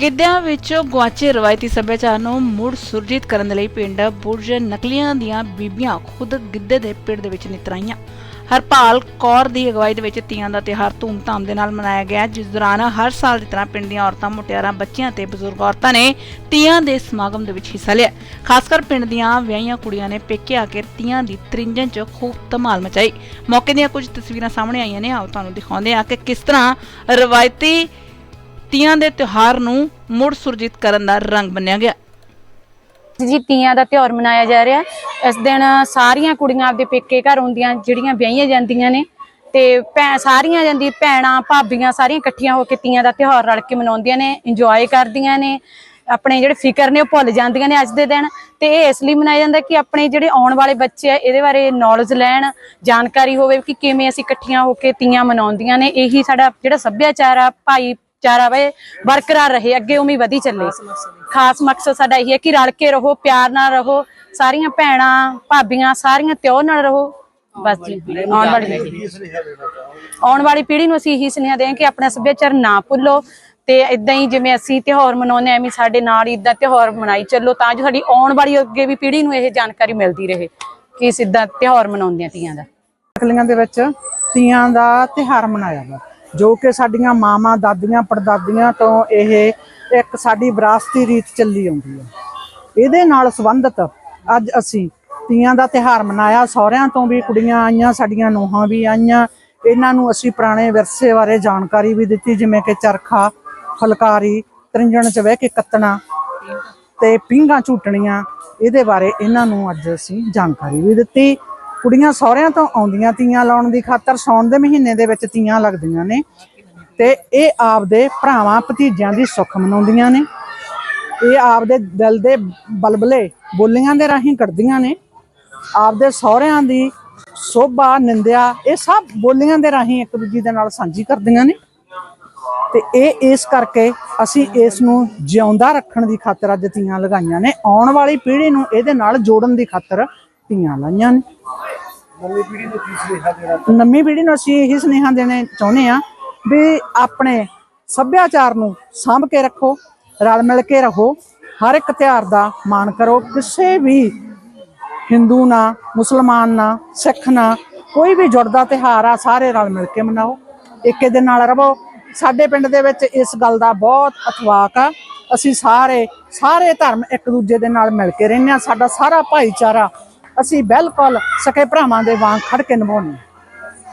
ਗਿੱਧਿਆਂ ਵਿੱਚੋਂ ਗੁਆਚੇ ਰਵਾਇਤੀ ਸੱਭਿਆਚਾਰ ਨੂੰ ਮੁੜ ਸੁਰਜੀਤ ਕਰਨ ਦੇ ਲਈ ਪਿੰਡ ਬੁਰਜ ਨਕਲੀਆਂ ਦੀਆਂ ਬੀਬੀਆਂ ਖੁਦ ਗਿੱਧੇ ਦੇ ਪਿੰਡ ਦੇ ਵਿੱਚ ਨਿਤਰਾਈਆਂ। ਹਰਪਾਲ ਕੌਰ ਦੀ ਅਗਵਾਈ ਦੇ ਵਿੱਚ ਤੀਆਂ ਦਾ ਤਿਉਹਾਰ ਧੂਮਧਾਮ ਦੇ ਨਾਲ ਮਨਾਇਆ ਗਿਆ ਜਿਸ ਦੌਰਾਨ ਹਰ ਸਾਲ ਦੀ ਤਰ੍ਹਾਂ ਪਿੰਡ ਦੀਆਂ ਔਰਤਾਂ, ਮੁਟਿਆਰਾਂ, ਬੱਚਿਆਂ ਤੇ ਬਜ਼ੁਰਗ ਔਰਤਾਂ ਨੇ ਤੀਆਂ ਦੇ ਸਮਾਗਮ ਦੇ ਵਿੱਚ ਹਿੱਸਾ ਲਿਆ। ਖਾਸ ਕਰ ਪਿੰਡ ਦੀਆਂ ਵਿਆਹੀਆਂ ਕੁੜੀਆਂ ਨੇ ਪੇਕੇ ਆ ਕੇ ਤੀਆਂ ਦੀ ਤ੍ਰਿੰਜਣ 'ਚ ਖੂਬ ਧਮਾਲ ਮਚਾਈ। ਮੌਕੇ ਦੀਆਂ ਕੁਝ ਤਸਵੀਰਾਂ ਸਾਹਮਣੇ ਆਈਆਂ ਨੇ, ਆਓ ਤੁਹਾਨੂੰ ਦਿਖਾਉਂਦੇ ਹਾਂ ਕਿ ਕਿਸ ਤਰ੍ਹਾਂ ਰਵਾਇਤੀ ਤੀਆਂ ਦੇ ਤਿਉਹਾਰ ਨੂੰ ਮੁੜ ਸੁਰਜੀਤ ਕਰਨ ਦਾ ਰੰਗ ਬੰਨਿਆ ਗਿਆ। ਜੀ, ਤੀਆਂ ਦਾ ਤਿਉਹਾਰ ਮਨਾਇਆ ਜਾ ਰਿਹਾ। ਹੈ। ਇਸ ਦਿਨ ਸਾਰੀਆਂ ਕੁੜੀਆਂ ਆਪਦੇ ਪੇਕੇ ਘਰ ਹੁੰਦੀਆਂ ਜਿਹੜੀਆਂ ਵਿਆਹੀਆਂ ਜਾਂਦੀਆਂ ਨੇ। ਤੇ ਭੈ, ਸਾਰੀਆਂ ਜਾਂਦੀ, ਭੈਣਾਂ, ਭਾਬੀਆਂ ਸਾਰੀਆਂ ਇਕੱਠੀਆਂ ਹੋ ਕੇ ਤੀਆਂ ਦਾ ਤਿਉਹਾਰ ਰਲ ਕੇ ਮਨਾਉਂਦੀਆਂ ਨੇ ਇੰਜੋਏ ਕਰਦੀਆਂ ਨੇ। ਆਪਣੇ ਜਿਹੜੇ ਫਿਕਰ ਨੇ ਉਹ ਭੁੱਲ ਜਾਂਦੀਆਂ ਨੇ ਅੱਜ ਦੇ ਦਿਨ। ਤੇ ਇਹ ਇਸ ਲਈ ਮਨਾਇਆ ਜਾਂਦਾ ਕਿ ਆਪਣੇ ਜਿਹੜੇ ਆਉਣ ਵਾਲੇ ਬੱਚੇ ਆ, ਇਹਦੇ ਬਾਰੇ ਨੌਲੇਜ ਲੈਣ, ਜਾਣਕਾਰੀ ਹੋਵੇ ਕਿ ਕਿਵੇਂ ਅਸੀਂ ਇਕੱਠੀਆਂ ਹੋ ਕੇ ਤੀਆਂ ਮਨਾਉਂਦੀਆਂ ਨੇ। ਇਹੀ ਸਾਡਾ ਜਿਹੜਾ ਸੱਭਿਆਚਾਰ ਆ, ਭਾਈ ਭਾਈਚਾਰਾ ਵੇ ਬਰਕਰਾਰ ਰਹੇ ਅੱਗੇ ਹੀ ਵਧੀ ਚੱਲੇ। ਖਾਸ ਮਕਸਦ ਸਾਡਾ ਇਹ ਹੈ ਕਿ ਰਲ ਕੇ ਰਹੋ ਪਿਆਰ ਨਾਲ ਰਹੋ ਸਾਰੀਆਂ ਭੈਣਾਂ ਭਾਬੀਆਂ ਸਾਰੀਆਂ ਤਿਉ ਨਾਲ ਰਹੋ। ਬਸ ਜੀ ਆਉਣ ਵਾਲੀ ਆਉਣ ਵਾਲੀ ਪੀੜ੍ਹੀ ਨੂੰ ਅਸੀਂ ਇਹੀ ਸੁਨੇਹਾ ਦੇਂ ਕਿ ਆਪਣਾ ਸੱਭਿਆਚਾਰ ਨਾ ਭੁੱਲੋ ਤੇ ਇਦਾਂ ਹੀ ਜਿਵੇਂ ਅਸੀਂ ਤਿਉਹਾਰ ਮਨਾਉਂਦੇ ਹਾਂ, ਐਵੇਂ ਸਾਡੇ ਨਾਲ ਇਦਾਂ ਤਿਉਹਾਰ ਮਨਾਈ ਚੱਲੋ ਤਾਂ ਜੋ ਸਾਡੀ ਆਉਣ ਵਾਲੀ ਅੱਗੇ ਵੀ ਪੀੜ੍ਹੀ ਨੂੰ ਇਹ ਜਾਣਕਾਰੀ ਮਿਲਦੀ ਰਹੇ ਕਿ ਸਿੱਧਾ ਤਿਉਹਾਰ ਮਨਾਉਂਦੇ ਆ ਤੀਆਂ ਦਾ। ਕਲੀਆਂ ਦੇ ਵਿੱਚ ਤੀਆਂ ਦਾ ਤਿਹਾਰ ਮਨਾਇਆ ਵਾ ਜੋ ਕਿ ਸਾਡੀਆਂ ਮਾਵਾਂ, ਦਾਦੀਆਂ, ਪੜਦਾਦੀਆਂ ਤੋਂ ਇਹ ਇੱਕ ਸਾਡੀ ਵਿਰਾਸਤੀ ਰੀਤ ਚੱਲੀ ਆਉਂਦੀ ਹੈ। ਇਹਦੇ ਨਾਲ ਸੰਬੰਧਿਤ ਅੱਜ ਅਸੀਂ ਤੀਆਂ ਦਾ ਤਿਹਾਰ ਮਨਾਇਆ। ਸਹੁਰਿਆਂ ਤੋਂ ਵੀ ਕੁੜੀਆਂ ਆਈਆਂ, ਸਾਡੀਆਂ ਨੂੰਹਾਂ ਵੀ ਆਈਆਂ। ਇਹਨਾਂ ਨੂੰ ਅਸੀਂ ਪੁਰਾਣੇ ਵਿਰਸੇ ਬਾਰੇ ਜਾਣਕਾਰੀ ਵੀ ਦਿੱਤੀ, ਜਿਵੇਂ ਕਿ ਚਰਖਾ, ਫੁਲਕਾਰੀ, ਤ੍ਰਿੰਜਣ ਚ ਬਹਿ ਕੇ ਕੱਤਣਾ ਤੇ ਪਿੰਗਾ ਝੂਟਣੀਆਂ। ਇਹਦੇ ਬਾਰੇ ਇਹਨਾਂ ਨੂੰ ਅੱਜ ਅਸੀਂ ਜਾਣਕਾਰੀ ਵੀ ਦਿੱਤੀ। ਕੁੜੀਆਂ ਸਹੁਰਿਆਂ ਤੋਂ ਆਉਂਦੀਆਂ ਤੀਆਂ ਲਾਉਣ ਦੀ ਖਾਤਰ ਸੌਣ ਦੇ ਮਹੀਨੇ ਦੇ ਵਿੱਚ ਤੀਆਂ ਲੱਗਦੀਆਂ ਨੇ। ਤੇ ਇਹ ਆਪਦੇ ਭਰਾਵਾਂ ਭਤੀਜਿਆਂ ਦੀ ਸੁੱਖ ਮਨਾਉਂਦੀਆਂ ਨੇ। ਇਹ ਆਪਦੇ ਦਿਲ ਦੇ ਬਲਬਲੇ ਬੋਲੀਆਂ ਦੇ ਰਾਹੀਂ ਕੱਢਦੀਆਂ ਨੇ। ਆਪਦੇ ਸਹੁਰਿਆਂ ਦੀ ਸੋਭਾ, ਨਿੰਦਿਆ, ਇਹ ਸਭ ਬੋਲੀਆਂ ਦੇ ਰਾਹੀਂ ਇੱਕ ਦੂਜੀ ਦੇ ਨਾਲ ਸਾਂਝੀ ਕਰਦੀਆਂ ਨੇ। ਤੇ ਇਹ ਇਸ ਕਰਕੇ ਅਸੀਂ ਇਸ ਨੂੰ ਜਿਉਂਦਾ ਰੱਖਣ ਦੀ ਖਾਤਰ ਅੱਜ ਤੀਆਂ ਲਗਾਈਆਂ ਨੇ। ਆਉਣ ਵਾਲੀ ਪੀੜ੍ਹੀ ਨੂੰ ਇਹਦੇ ਨਾਲ ਜੋੜਨ ਦੀ ਖਾਤਰ ਤੀਆਂ ਲਾਈਆਂ ਨੇ। ਨਵੀਂ ਪੀੜ੍ਹੀ ਨੂੰ ਅਸੀਂ ਇਹੀ ਸੁਨੇਹਾ ਦੇਣੇ ਚਾਹੁੰਦੇ ਆ ਵੀ ਆਪਣੇ ਸੱਭਿਆਚਾਰ ਨੂੰ ਸਾਂਭ ਕੇ ਰੱਖੋ, ਰਲ ਮਿਲ ਕੇ ਰਹੋ, ਹਰ ਇੱਕ ਤਿਉਹਾਰ ਦਾ ਮਾਣ ਕਰੋ, ਕਿਸੇ ਵੀ ਹਿੰਦੂ ਨਾ, ਮੁਸਲਮਾਨ ਨਾ, ਸਿੱਖ ਨਾ, ਕੋਈ ਵੀ ਜੁੜਦਾ ਤਿਉਹਾਰ ਆ, ਸਾਰੇ ਰਲ ਮਿਲ ਕੇ ਮਨਾਓ ਏਕੇ ਦੇ ਨਾਲ ਰਵੋ ਸਾਡੇ ਪਿੰਡ ਦੇ ਵਿੱਚ ਇਸ ਗੱਲ ਦਾ ਬਹੁਤ ਅਥਵਾਕ ਆ। ਅਸੀਂ ਸਾਰੇ ਸਾਰੇ ਧਰਮ ਇੱਕ ਦੂਜੇ ਦੇ ਨਾਲ ਮਿਲ ਕੇ ਰਹਿੰਦੇ ਆ ਸਾਡਾ ਸਾਰਾ ਭਾਈਚਾਰਾ ਅਸੀਂ ਬਿਲਕੁਲ ਸਕੇ ਭਰਾਵਾਂ ਦੇ ਵਾਂਗ ਖੜ ਕੇ ਨਿਭਾਉਂਦੇ